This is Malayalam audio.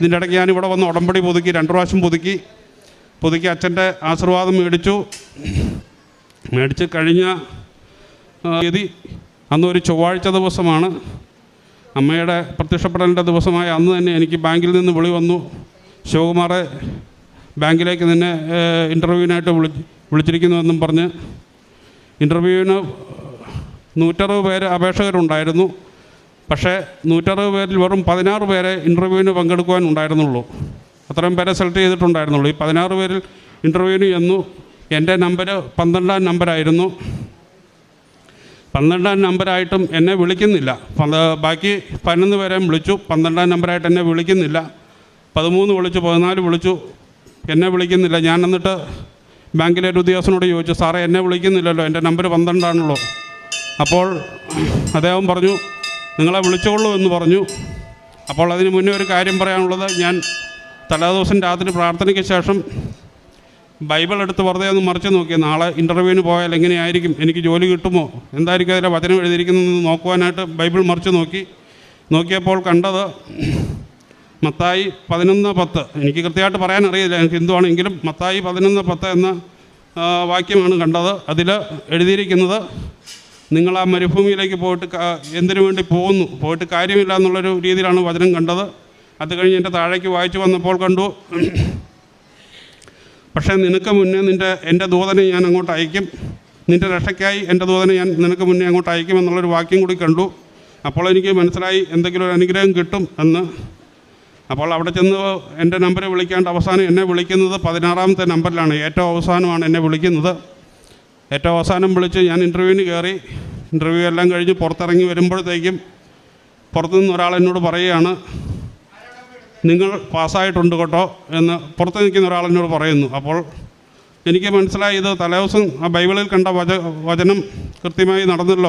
ഇതിന്റെ ഇടയ്ക്ക് ഞാൻ വന്ന് ഉടമ്പടി പുതുക്കി രണ്ട് പ്രാവശ്യം പുതുക്കി. പുതുക്കി അച്ഛന്റെ ആശീർവാദം മേടിച്ചു. മേടിച്ച് കഴിഞ്ഞ തീയതി അന്ന് ഒരു ചൊവ്വാഴ്ച ദിവസമാണ്. അമ്മയുടെ പ്രത്യക്ഷപ്പെടലിന്റെ ദിവസമായ അന്ന് തന്നെ എനിക്ക് ബാങ്കിൽ നിന്ന് വിളി വന്നു. ശിവകുമാറെ ബാങ്കിലേക്ക് നിന്നെ ഇന്റർവ്യൂവിനായിട്ട് വിളി വിളിച്ചിരിക്കുന്നുവെന്നും പറഞ്ഞ്. ഇന്റർവ്യൂവിന് നൂറ്ററുപത് പേര് അപേക്ഷകരുണ്ടായിരുന്നു. പക്ഷേ നൂറ്ററുപത് പേരിൽ വെറും പതിനാറ് പേരെ ഇന്റർവ്യൂവിന് പങ്കെടുക്കുവാൻ ഉണ്ടായിരുന്നുള്ളൂ. അത്രയും പേരെ സെലക്ട് ചെയ്തിട്ടുണ്ടായിരുന്നുള്ളൂ. ഈ പതിനാറ് പേരിൽ ഇന്റർവ്യൂവിന് എന്നു എന്റെ നമ്പർ പന്ത്രണ്ടാം നമ്പരായിരുന്നു പന്ത്രണ്ടാം നമ്പരായിട്ടും എന്നെ വിളിക്കുന്നില്ല. ബാക്കി പതിനൊന്ന് പേരെയും വിളിച്ചു. പന്ത്രണ്ടാം നമ്പറായിട്ട് എന്നെ വിളിക്കുന്നില്ല. പതിമൂന്ന് വിളിച്ചു പതിനാല് വിളിച്ചു. എന്നെ വിളിക്കുന്നില്ല. ഞാൻ എന്നിട്ട് ബാങ്കിലെ ഒരു ഉദ്യോഗസ്ഥനോട് ചോദിച്ചു സാറേ എന്നെ വിളിക്കുന്നില്ലല്ലോ. എന്റെ നമ്പർ പന്ത്രണ്ടാണല്ലോ. അപ്പോൾ അദ്ദേഹം പറഞ്ഞു നിങ്ങളെ വിളിച്ചോളൂ എന്ന് പറഞ്ഞു. അപ്പോൾ അതിന് മുന്നേ ഒരു കാര്യം പറയാനുള്ളത്. ഞാൻ തലേദിവസം രാത്രി പ്രാർത്ഥനയ്ക്ക് ശേഷം ബൈബിൾ എടുത്ത് വെറുതെ ഒന്ന് മറിച്ച് നോക്കി. നാളെ ഇന്റർവ്യൂവിന് പോയാൽ എങ്ങനെയായിരിക്കും? എനിക്ക് ജോലി കിട്ടുമോ? എന്തായിരിക്കും അതിലെ വചനം എഴുതിയിരിക്കുന്നതെന്ന് നോക്കുവാനായിട്ട് ബൈബിൾ മറിച്ച് നോക്കി. നോക്കിയപ്പോൾ കണ്ടത് മത്തായി പതിനൊന്ന് പത്ത്. എനിക്ക് കൃത്യമായിട്ട് പറയാൻ അറിയില്ല. എനിക്ക് ഹിന്ദുവാണെങ്കിലും മത്തായി പതിനൊന്ന് പത്ത് എന്ന വാക്യമാണ് കണ്ടത്. അതിൽ എഴുതിയിരിക്കുന്നത് നിങ്ങൾ ആ മരുഭൂമിയിലേക്ക് പോയിട്ട് എന്തിനു വേണ്ടി പോകുന്നു? പോയിട്ട് കാര്യമില്ല എന്നുള്ളൊരു രീതിയിലാണ് വചനം കണ്ടത്. അത് കഴിഞ്ഞ് എന്റെ താഴേക്ക് വായിച്ചു വന്നപ്പോൾ കണ്ടു. പക്ഷേ നിനക്ക് മുന്നേ നിന്റെ എന്റെ ദൂതനെ ഞാൻ അങ്ങോട്ട് അയക്കും. നിന്റെ രക്ഷയ്ക്കായി എന്റെ ദൂതനെ ഞാൻ നിനക്ക് മുന്നേ അങ്ങോട്ട് അയക്കും എന്നുള്ളൊരു വാക്യം കൂടി കണ്ടു. അപ്പോൾ എനിക്ക് മനസ്സിലായി എന്തെങ്കിലും ഒരു അനുഗ്രഹം കിട്ടും എന്ന്. അപ്പോൾ അവിടെ ചെന്ന് എന്റെ നമ്പർ വിളിക്കാണ്ട് അവസാനം എന്നെ വിളിക്കുന്നത് പതിനാറാമത്തെ നമ്പറിലാണ്. ഏറ്റവും അവസാനമാണ് എന്നെ വിളിക്കുന്നത്. ഏറ്റവും അവസാനം വിളിച്ച് ഞാൻ ഇന്റർവ്യൂവിന് കയറി. ഇന്റർവ്യൂ എല്ലാം കഴിഞ്ഞ് പുറത്തിറങ്ങി വരുമ്പോഴത്തേക്കും പുറത്തുനിന്ന് ഒരാൾ എന്നോട് പറയുകയാണ് നിങ്ങൾ പാസ്സായിട്ടുണ്ട് കേട്ടോ എന്ന് പുറത്ത് നിൽക്കുന്ന ഒരാൾ എന്നോട് പറയുന്നു. അപ്പോൾ എനിക്ക് മനസ്സിലായി ഇത് തലേദിവസം ആ ബൈബിളിൽ കണ്ട വച വചനം കൃത്യമായി നടന്നല്ലോ.